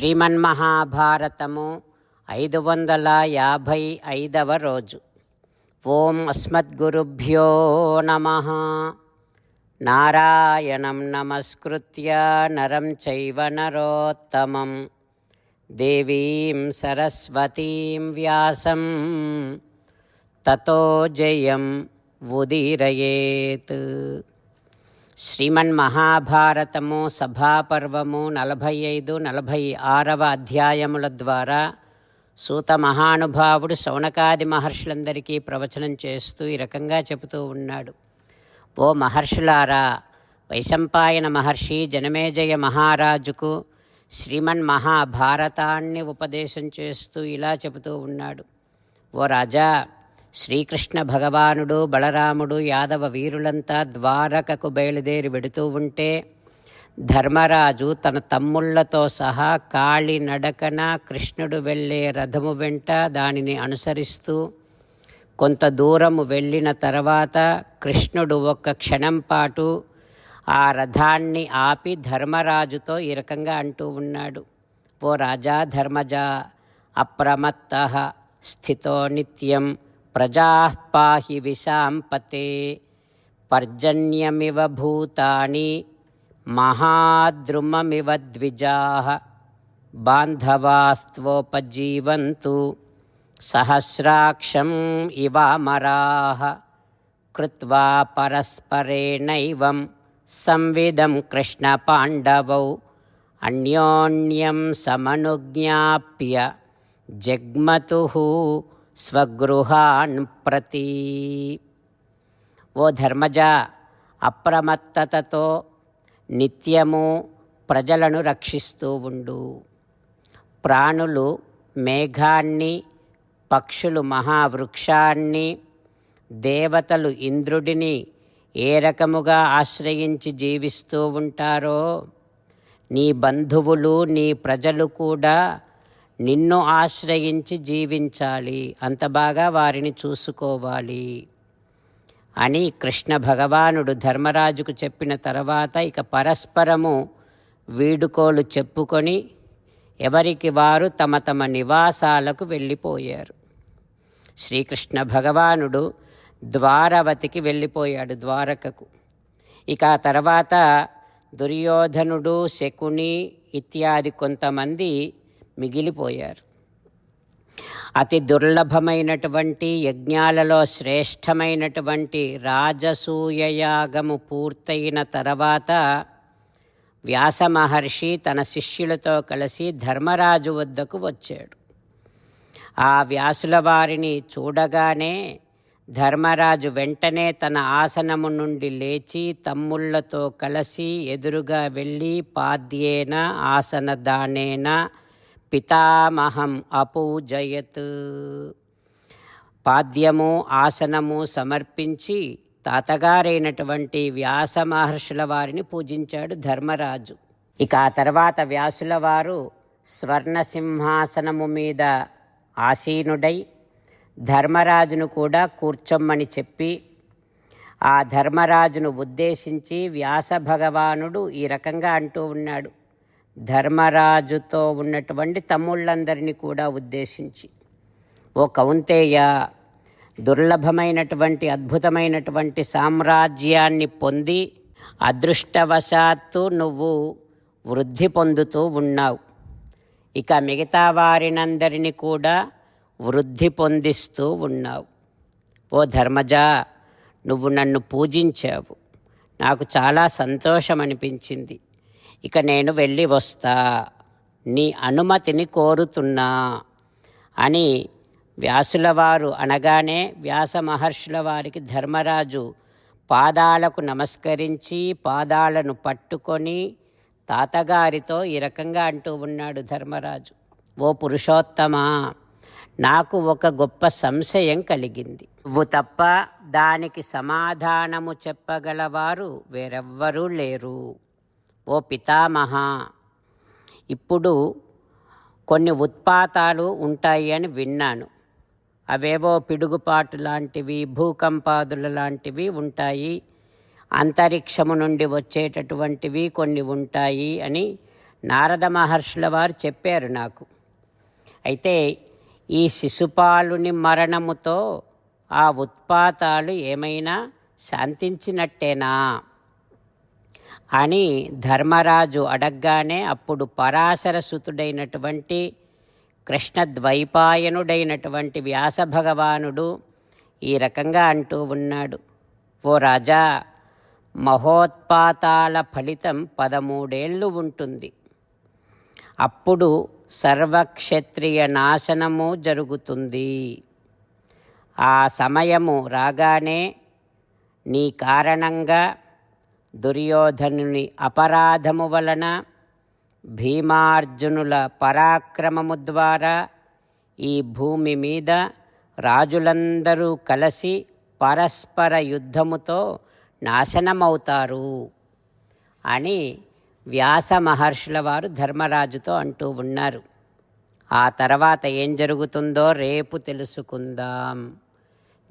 శ్రీమన్మహాభారతము ఐదు వందల యాభై ఐదవ రోజు. ఓం అస్మద్గురుభ్యో నమ. నారాయణం నమస్కృత్య నరం చైవ నరోత్తమం. దేవీం సరస్వతీం వ్యాసం. తతో జయం ఉదీరయేత్. శ్రీమన్ మహాభారతము సభాపర్వము నలభై ఐదు నలభై ఆరవ అధ్యాయముల ద్వారా సూత మహానుభావుడు శౌనకాది మహర్షులందరికీ ప్రవచనం చేస్తూ ఈ రకంగా చెబుతూ ఉన్నాడు. ఓ మహర్షులారా వైశంపాయన మహర్షి జనమేజయ మహారాజుకు శ్రీమన్ మహాభారతాన్ని ఉపదేశం చేస్తూ ఇలా చెబుతూ ఉన్నాడు. ఓ రాజా శ్రీకృష్ణ భగవానుడు బలరాముడు యాదవ వీరులంతా ద్వారకకు బయలుదేరి వెడుతూ ఉంటే ధర్మరాజు తన తమ్ముళ్ళతో సహా కాళి నడకన కృష్ణుడు వెళ్ళే రథము వెంట దానిని అనుసరిస్తూ కొంత దూరము వెళ్ళిన తర్వాత కృష్ణుడు ఒక్క క్షణం పాటు ఆ రథాన్ని ఆపి ధర్మరాజుతో ఈ రకంగా అంటూ ఉన్నాడు. ఓ రాజా ధర్మజ అప్రమత్త స్థితో నిత్యం ప్రజా పాహి విశాంపతే పర్జన్యమివ భూతాని మహాద్రుమమివ ద్విజా బాంధవాస్త్వోపజీవంతు సహస్రాక్షం ఇవామరా కృత్వా పరస్పరేణైవం సంవిదం కృష్ణపాండవౌ అన్యోన్యం సమనుజ్ఞాప్య జగ్మతు స్వగృహాన్ ప్రతి. ఓ ధర్మజ అప్రమత్తతతో నిత్యము ప్రజలను రక్షిస్తూ ఉండు. ప్రాణులు మేఘాన్ని పక్షులు మహావృక్షాన్ని దేవతలు ఇంద్రుడిని ఏ రకముగా ఆశ్రయించి జీవిస్తూ ఉంటారో నీ బంధువులు నీ ప్రజలు కూడా నిన్ను ఆశ్రయించి జీవించాలి. అంత బాగా వారిని చూసుకోవాలి. అని కృష్ణ భగవానుడు ధర్మరాజుకు చెప్పిన తర్వాత ఇక పరస్పరము వీడుకోలు చెప్పుకొని ఎవరికి వారు తమ తమ నివాసాలకు వెళ్ళిపోయారు. శ్రీకృష్ణ భగవానుడు ద్వారవతికి వెళ్ళిపోయాడు ద్వారకకు. ఇక ఆ తర్వాత దుర్యోధనుడు శకుని ఇత్యాది కొంతమంది మిగిలిపోయారు. అతి దుర్లభమైనటువంటి యజ్ఞాలలో శ్రేష్టమైనటువంటి రాజసూయయాగము పూర్తయిన తర్వాత వ్యాస మహర్షి తన శిష్యులతో కలిసి ధర్మరాజు వద్దకు వచ్చాడు. ఆ వ్యాసుల వారిని చూడగానే ధర్మరాజు వెంటనే తన ఆసనము నుండి లేచి తమ్ముళ్ళతో కలిసి ఎదురుగా వెళ్ళి పాద్యేన ఆసన దానేన పితామహం అపూజయత్. పాద్యము ఆసనము సమర్పించి తాతగారైనటువంటి వ్యాస మహర్షుల వారిని పూజించాడు ధర్మరాజు. ఇక ఆ తర్వాత వ్యాసుల వారు స్వర్ణసింహాసనము మీద ఆసీనుడై ధర్మరాజును కూడా కూర్చొమ్మని చెప్పి ఆ ధర్మరాజును ఉద్దేశించి వ్యాస భగవానుడు ఈ రకంగా అంటూ ఉన్నాడు. ధర్మరాజుతో ఉన్నటువంటి తమ్ముళ్ళందరినీ కూడా ఉద్దేశించి ఓ కౌంతేయ దుర్లభమైనటువంటి అద్భుతమైనటువంటి సామ్రాజ్యాన్ని పొంది అదృష్టవశాత్తు నువ్వు వృద్ధి పొందుతూ ఉన్నావు. ఇక మిగతా వారినందరినీ కూడా వృద్ధి పొందిస్తూ ఉన్నావు. ఓ ధర్మజ నువ్వు నన్ను పూజించావు. నాకు చాలా సంతోషం అనిపించింది ఇక నేను వెళ్ళి వస్తా. నీ అనుమతిని కోరుతున్నా. అని వ్యాసుల వారు అనగానే వ్యాస మహర్షుల వారికి ధర్మరాజు పాదాలకు నమస్కరించి పాదాలను పట్టుకొని తాతగారితో ఈ రకంగా అంటూ ఉన్నాడు ధర్మరాజు. ఓ పురుషోత్తమా నాకు ఒక గొప్ప సంశయం కలిగింది. నువ్వు తప్ప దానికి సమాధానము చెప్పగలవారు వేరెవ్వరూ లేరు. ఓ పితామహ ఇప్పుడు కొన్ని ఉత్పాతాలు ఉంటాయి అని విన్నాను. అవేవో పిడుగుపాటు లాంటివి భూకంపాదుల లాంటివి ఉంటాయి. అంతరిక్షము నుండి వచ్చేటటువంటివి కొన్ని ఉంటాయి అని నారద మహర్షుల వారు చెప్పారు నాకు. అయితే ఈ శిశుపాలుని మరణముతో ఆ ఉత్పాతాలు ఏమైనా శాంతించినట్టేనా? అని ధర్మరాజు అడగ్గానే అప్పుడు పరాశరసుతుడైనటువంటి కృష్ణద్వైపాయనుడైనటువంటి వ్యాస భగవానుడు ఈ రకంగా అంటూ ఉన్నాడు. ఓ రాజా మహోత్పాతాల ఫలితం పదమూడేళ్ళు ఉంటుంది. అప్పుడు సర్వక్షత్రియ నాశనము జరుగుతుంది. ఆ సమయము రాగానే నీ కారణంగా దుర్యోధనుని అపరాధము వలన భీమార్జునుల పరాక్రమము ద్వారా ఈ భూమి మీద రాజులందరూ కలిసి పరస్పర యుద్ధముతో నాశనమవుతారు అని వ్యాస మహర్షుల వారు ధర్మరాజుతో అంటూ ఉన్నారు. ఆ తర్వాత ఏం జరుగుతుందో రేపు తెలుసుకుందాం.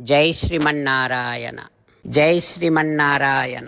జై శ్రీమన్నారాయణ. జై శ్రీమన్నారాయణ.